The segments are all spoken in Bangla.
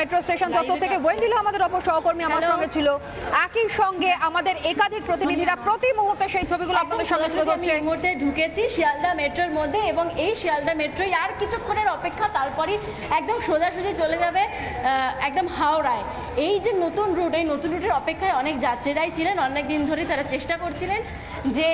মেট্রো স্টেশন চত্বর থেকে ওয়েন্ডিলা আমাদের অপর সহকর্মী আমার সঙ্গে ছিল। একই সঙ্গে আমাদের একাধিক প্রতিনিধিরা প্রতি মুহূর্তে সেই ছবিগুলো আপনাদের সামনে তুলে ধরছে। এই মুহূর্তে ঢুকেছি শিয়ালদা মেট্রোর মধ্যে এবং এই শিয়ালদা মেট্রোই আর কিছুক্ষণের অপেক্ষা তারপরই একদম সোজাসুজি চলে যাবে একদম হাওড়ায়। এই যে নতুন রুট এই নতুন রুটের অপেক্ষায় অনেক যাত্রীরাই ছিলেন অনেক দিন ধরে তারা চেষ্টা করছিলেন যে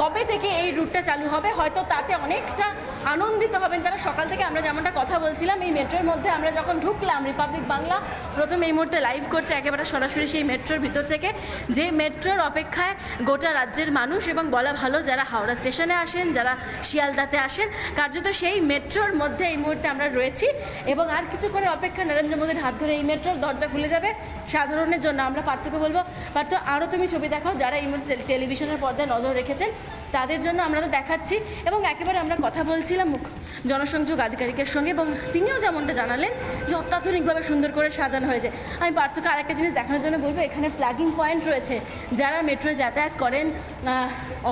কবে থেকে এই রুটটা চালু হবে হয়তো তাতে অনেকটা আনন্দিত হবেন তারা। সকাল থেকে আমরা যেমনটা কথা বলছিলাম, এই মেট্রোর মধ্যে আমরা যখন ঢুকলাম রিপাবলিক বাংলা প্রথম এই মুহূর্তে লাইভ করছে একেবারে সরাসরি সেই মেট্রোর ভিতর থেকে। যে মেট্রোর অপেক্ষায় গোটা রাজ্যের মানুষ এবং বলা ভালো যারা হাওড়া স্টেশনে আসেন, যারা শিয়ালদাতে আসেন, কার্যত সেই মেট্রোর মধ্যে এই মুহূর্তে আমরা রয়েছি। এবং আর কিছুক্ষণের অপেক্ষা নরেন্দ্র মোদীর হাত ধরে এই মেট্রোর দরজা খুলে যাবে সাধারণের জন্য। আমরা পার্থক্য বলব, পার্থ আরও তুমি ছবি দেখাও যারা এই মুহূর্তে টেলিভিশনের পর্দায় নজর রেখেছেন। তাদের জন্য আমরা তো দেখাচ্ছি এবং একেবারে আমরা কথা বলছিলাম মুখ জনসংযোগ আধিকারিকের সঙ্গে এবং তিনিও যেমনটা জানালেন যে অত্যাধুনিকভাবে সুন্দর করে সাজানো হয়েছে। আমি পার্থক্য আরেকটা জিনিস দেখানোর জন্য বলব, এখানে প্লাগিং পয়েন্ট রয়েছে। যারা মেট্রো যাতায়াত করেন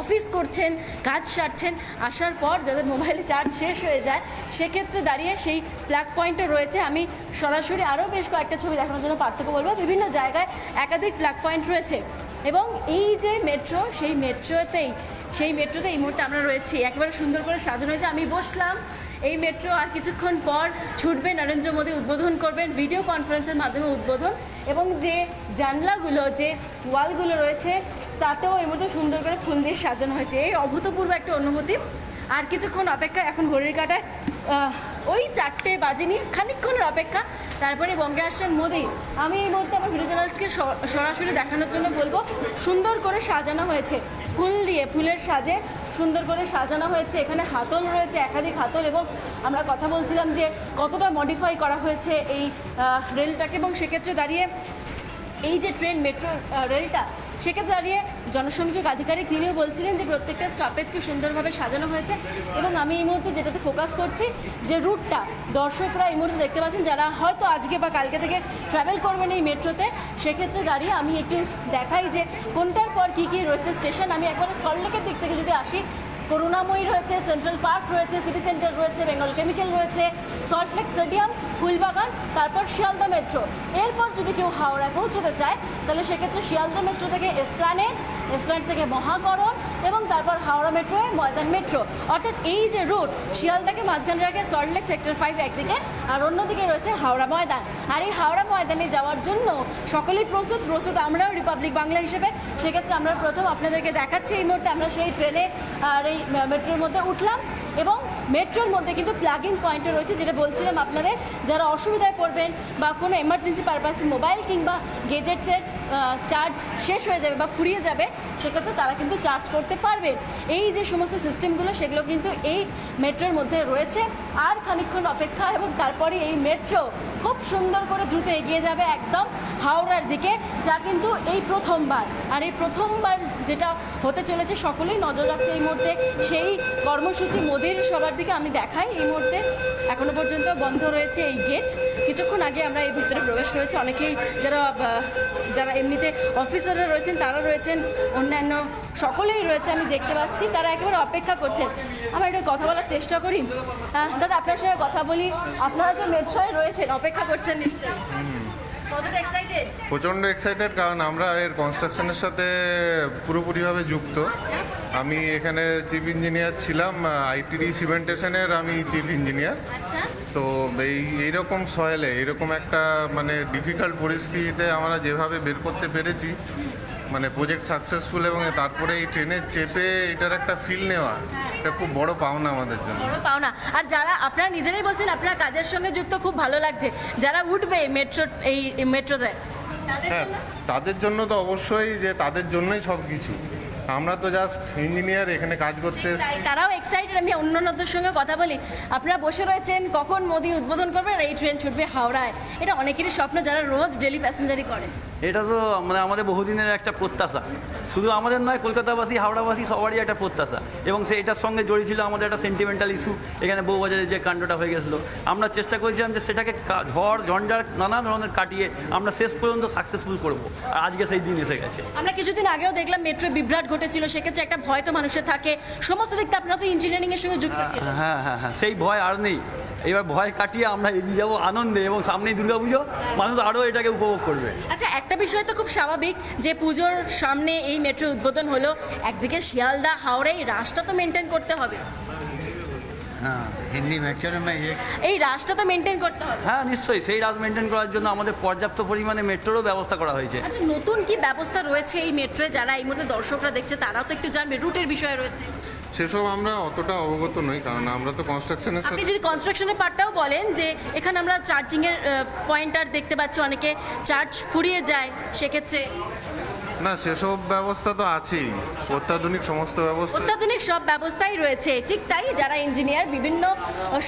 অফিস করছেন, কাজ সারছেন, আসার পর যাদের মোবাইলে চার্জ শেষ হয়ে যায়, সেক্ষেত্রে দাঁড়িয়ে সেই প্লাগ পয়েন্টও রয়েছে। আমি সরাসরি আরও বেশ কয়েকটা ছবি দেখানোর জন্য পার্থক্য বলব। বিভিন্ন জায়গায় একাধিক প্লাগ পয়েন্ট রয়েছে। এবং এই যে মেট্রো সেই মেট্রোতেই সেই মেট্রোতে এই মুহূর্তে আমরা রয়েছি। একেবারে সুন্দর করে সাজানো হয়েছে। আমি বসলাম। এই মেট্রো আর কিছুক্ষণ পর ছুটবে নরেন্দ্র মোদী উদ্বোধন করবেন ভিডিও কনফারেন্সের মাধ্যমে উদ্বোধন। এবং যে জানলাগুলো, যে ওয়ালগুলো রয়েছে, তাতেও এই মুহূর্তে সুন্দর করে ফুল দিয়ে সাজানো হয়েছে। এই অভূতপূর্ব একটা অনুভূতি। আর কিছুক্ষণ অপেক্ষা এখন ঘড়ির কাটায় ওই চারটে বাজেনি খানিকক্ষণের অপেক্ষা। তারপরে বঙ্গে আসছেন মোদি। আমি এই মুহূর্তে আমার ভিডিও জার্নালিস্টকে সরাসরি দেখানোর জন্য বলব, সুন্দর করে সাজানো হয়েছে। ফুল দিয়ে, ফুলের সাজে সুন্দর করে সাজানো হয়েছে। এখানে হাতল রয়েছে, একাধিক হাতল এবং আমরা কথা বলছিলাম যে কতটা মডিফাই করা হয়েছে এই রেলটাকে এবং সেক্ষেত্রে দাঁড়িয়ে এই যে ট্রেন মেট্রো রেলটা সেক্ষেত্রে দাঁড়িয়ে জনসংযোগ আধিকারিক তিনিও বলছিলেন যে প্রত্যেকটা স্টপেজকে সুন্দরভাবে সাজানো হয়েছে এবং আমি এই মুহূর্তে যেটাতে ফোকাস করছি যে রুটটা দর্শকরা এই মুহূর্তে দেখতে পাচ্ছেন, যারা হয়তো আজকে বা কালকে থেকে ট্রাভেল করবেন এই মেট্রোতে, সেক্ষেত্রে দাঁড়িয়ে আমি একটু দেখাই যে কোনটার পর কী কী রয়েছে স্টেশন আমি একবারে সল্টলেকের দিক থেকে যদি আসি, করুণাময়ী রয়েছে সেন্ট্রাল পার্ক রয়েছে সিটি সেন্টার রয়েছে বেঙ্গল কেমিক্যাল রয়েছে সল্টলেক স্টেডিয়াম ফুলবাগান, তারপর শিয়ালদা মেট্রো। এরপর যদি কেউ হাওড়ায় পৌঁছতে চায়, তাহলে সেক্ষেত্রে শিয়ালদা মেট্রো থেকে এসপ্লানেড এসপ্লানেড থেকে মহাকরণ এবং তারপর হাওড়া মেট্রোয় ময়দান মেট্রো। অর্থাৎ এই যে রুট শিয়ালদাকে মাঝখানে রাখে সল্টলেক সেক্টর ফাইভ একদিকে, আর অন্যদিকে রয়েছে হাওড়া ময়দান। আর এই হাওড়া ময়দানে যাওয়ার জন্য সকলেই প্রস্তুত প্রস্তুত আমরাও রিপাবলিক বাংলা হিসেবে। সেক্ষেত্রে আমরা প্রথম আপনাদেরকে দেখাচ্ছি এই মুহূর্তে আমরা সেই ট্রেনে আর এই মেট্রোর মধ্যে উঠলাম এবং মেট্রোর মধ্যে কিন্তু প্লাগিং পয়েন্টও রয়েছে, যেটা বলছিলাম আপনাদের, যারা অসুবিধায় পড়বেন বা কোনো এমার্জেন্সি পারপাসে মোবাইল কিংবা গেজেটসের চার্জ শেষ হয়ে যাবে বা ফুরিয়ে যাবে, সেক্ষেত্রে তারা কিন্তু চার্জ করতে পারবেন এই যে সমস্ত সিস্টেমগুলো সেগুলো কিন্তু এই মেট্রোর মধ্যে রয়েছে। আর খানিকক্ষণ অপেক্ষা এবং তারপরে এই মেট্রো খুব সুন্দর করে দ্রুত এগিয়ে যাবে একদম হাওড়ার দিকে, যা কিন্তু এই প্রথমবার। আর এই প্রথমবার যেটা হতে চলেছে, সকলেই নজর রাখছে এই মুহূর্তে, সেই কর্মসূচি মোদির সবার দিকে আমি দেখাই এই মুহূর্তে। এখনও পর্যন্ত বন্ধ রয়েছে এই গেট কিছুক্ষণ আগে আমরা এই ভিতরে প্রবেশ করেছি। অনেকেই যারা যারা এমনিতে অফিসাররা রয়েছেন, তারা রয়েছেন, অন্যান্য সকলেই রয়েছে, আমি দেখতে পাচ্ছি। তারা একেবারে অপেক্ষা করছেন। আমরা একটু কথা বলার চেষ্টা করি। দাদা, আপনার সঙ্গে কথা বলি। আপনারা তো মেট্রোয় রয়েছেন, অপেক্ষা করছেন নিশ্চয়ই। প্রচণ্ড এক্সাইটেড কারণ আমরা এর কনস্ট্রাকশনের সাথে পুরোপুরিভাবে যুক্ত। আমি এখানে চিফ ইঞ্জিনিয়ার ছিলাম আইটিডি সিমেন্টেশনের আমি চিফ ইঞ্জিনিয়ার আচ্ছা। তো এই এইরকম সয়েলে এরকম একটা মানে ডিফিকাল্ট পরিস্থিতিতে আমরা যেভাবে বের করতে পেরেছি মানে প্রজেক্ট সাকসেসফুল এবং তারপরে এই ট্রেনে চেপে এটার একটা ফিল নেওয়া এটা খুব বড় পাওনা আমাদের জন্য। বড় পাওনা। আর যারা আপনারা নিজেরাই বলছেন আপনারা কাজের সঙ্গে যুক্ত খুব ভালো লাগছে। যারা উঠবে মেট্রো এই মেট্রোতে হ্যাঁ তাদের জন্য তো অবশ্যই যে তাদের জন্যই সব কিছু আমরা তো জাস্ট ইঞ্জিনিয়ার এখানে কাজ করতে এসেছি। তারাও এক্সাইটেড আমি অন্যান্যদের সঙ্গে কথা বলি। আপনারা বসে রয়েছেন কখন মোদি উদ্বোধন করবেন আর এই ট্রেন ছুটবে হাওড়ায়? এটা অনেকেরই স্বপ্ন যারা রোজ ডেলি প্যাসেঞ্জারি করে। এটা তো মানে আমাদের বহুদিনের একটা প্রত্যাশা। শুধু আমাদের নয় কলকাতাবাসী হাওড়াবাসী সবারই একটা প্রত্যাশা। এবং সে এটার সঙ্গে জড়িয়ে ছিল আমাদের একটা সেন্টিমেন্টাল ইস্যু এখানে বউবাজারে যে কাণ্ডটা হয়ে গেছিল। আমরা চেষ্টা করেছিলাম যে সেটাকে কা- ঝড় ঝঞ্ঝাট নানা ধরনের কাটিয়ে আমরা শেষ পর্যন্ত সাকসেসফুল করব। আর আজকে সেই দিন এসে গেছে। আমরা কিছুদিন আগেও দেখলাম মেট্রো বিভ্রাট ঘটেছিল সেক্ষেত্রে একটা ভয় তো মানুষের থাকে। সমস্ত দিকটা আপনারা তো ইঞ্জিনিয়ারিং এর সঙ্গে যুক্ত ছিল হ্যাঁ হ্যাঁ হ্যাঁ সেই ভয় আর নেই। এবার ভয় কাটিয়ে আমরা এগিয়ে যাব আনন্দে এবং সামনেই দুর্গাপুজো। মানুষ আরও এটাকে উপভোগ করবে। আচ্ছা একটা বিষয় তো খুব স্বাভাবিক যে পুজোর সামনে এই মেট্রো উদ্বোধন হলো। একদিকে শিয়ালদা হাওড়া এই রাশটা তো মেনটেন করতে হবে। হ্যাঁ হিন্দি মেট্রো এই রাজটা তো মেনটেন করতে হবে। হ্যাঁ নিশ্চয়ই সেই রাজ মেনটেন করার জন্য আমাদের পর্যাপ্ত পরিমাণে মেট্রোরও ব্যবস্থা করা হয়েছে। আচ্ছা নতুন কি ব্যবস্থা রয়েছে এই মেট্রোয় যারা এই মুহূর্তে দর্শকরা দেখছে তারাও তো একটু জানবে রুটের বিষয়ে রয়েছে। সেসব আমরা অতটা অবগত নই কারণ আমরা তো কনস্ট্রাকশনের আপনি সাথে যদি কনস্ট্রাকশনের পার্টটাও বলেন যে এখানে আমরা চার্জিংয়ের পয়েন্টার দেখতে পাচ্ছি অনেকে চার্জ ফুরিয়ে যায় সেক্ষেত্রে না, সেসব ব্যবস্থা তো আছেই। অত্যাধুনিক সমস্ত ব্যবস্থা। অত্যাধুনিক সব ব্যবস্থাই রয়েছে, ঠিক তাই যারা ইঞ্জিনিয়ার বিভিন্ন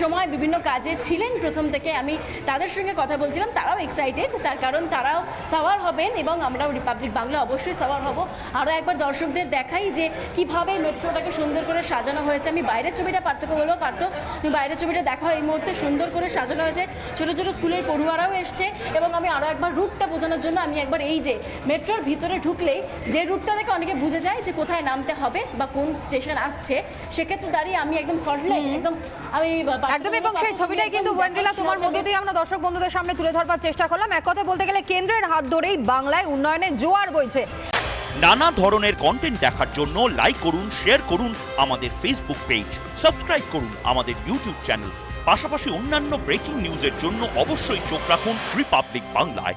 সময় বিভিন্ন কাজে ছিলেন প্রথম থেকে, আমি তাদের সঙ্গে কথা বলছিলাম, তারাও এক্সাইটেড তার কারণ তারাও সাওয়ার হবেন এবং আমরাও রিপাবলিক বাংলা অবশ্যই সাওয়ার হব। আরও একবার দর্শকদের দেখাই যে কীভাবে মেট্রোটাকে সুন্দর করে সাজানো হয়েছে। আমি বাইরের ছবিটা পার্থক্য বলব পারত তুমি বাইরের ছবিটা দেখো, এই মুহূর্তে সুন্দর করে সাজানো হয়েছে। ছোটো ছোটো স্কুলের পড়ুয়ারাও এসছে এবং আমি আরও একবার রুটটা বোঝানোর জন্য আমি একবার এই যে, মেট্রোর ভিতরে ঢুকলেই যে রুটটা থেকে অনেকে বুঝে যায় যে কোথায় নামতে হবে বা কোন স্টেশন আসছে সেক্ষেত্রে দাঁড়িয়ে আমি একদম সল্টলেক একদম আমি একদম এবং সেই ছবিটাই কিন্তু ওয়েন্দ্রিলা তোমার মধ্য দিয়ে আমরা দর্শক বন্ধুদের সামনে তুলে ধরবার চেষ্টা করলাম। এক কথা বলতে গেলে কেন্দ্রের হাত ধরেই বাংলায় উন্নয়নের জোয়ার বইছে। নানা ধরনের কন্টেন্ট দেখার জন্য লাইক করুন শেয়ার করুন আমাদের ফেসবুক পেজ সাবস্ক্রাইব করুন আমাদের ইউটিউব চ্যানেল পাশাপাশি অন্যান্য ব্রেকিং নিউজের জন্য অবশ্যই চোখ রাখুন রিপাবলিক বাংলায়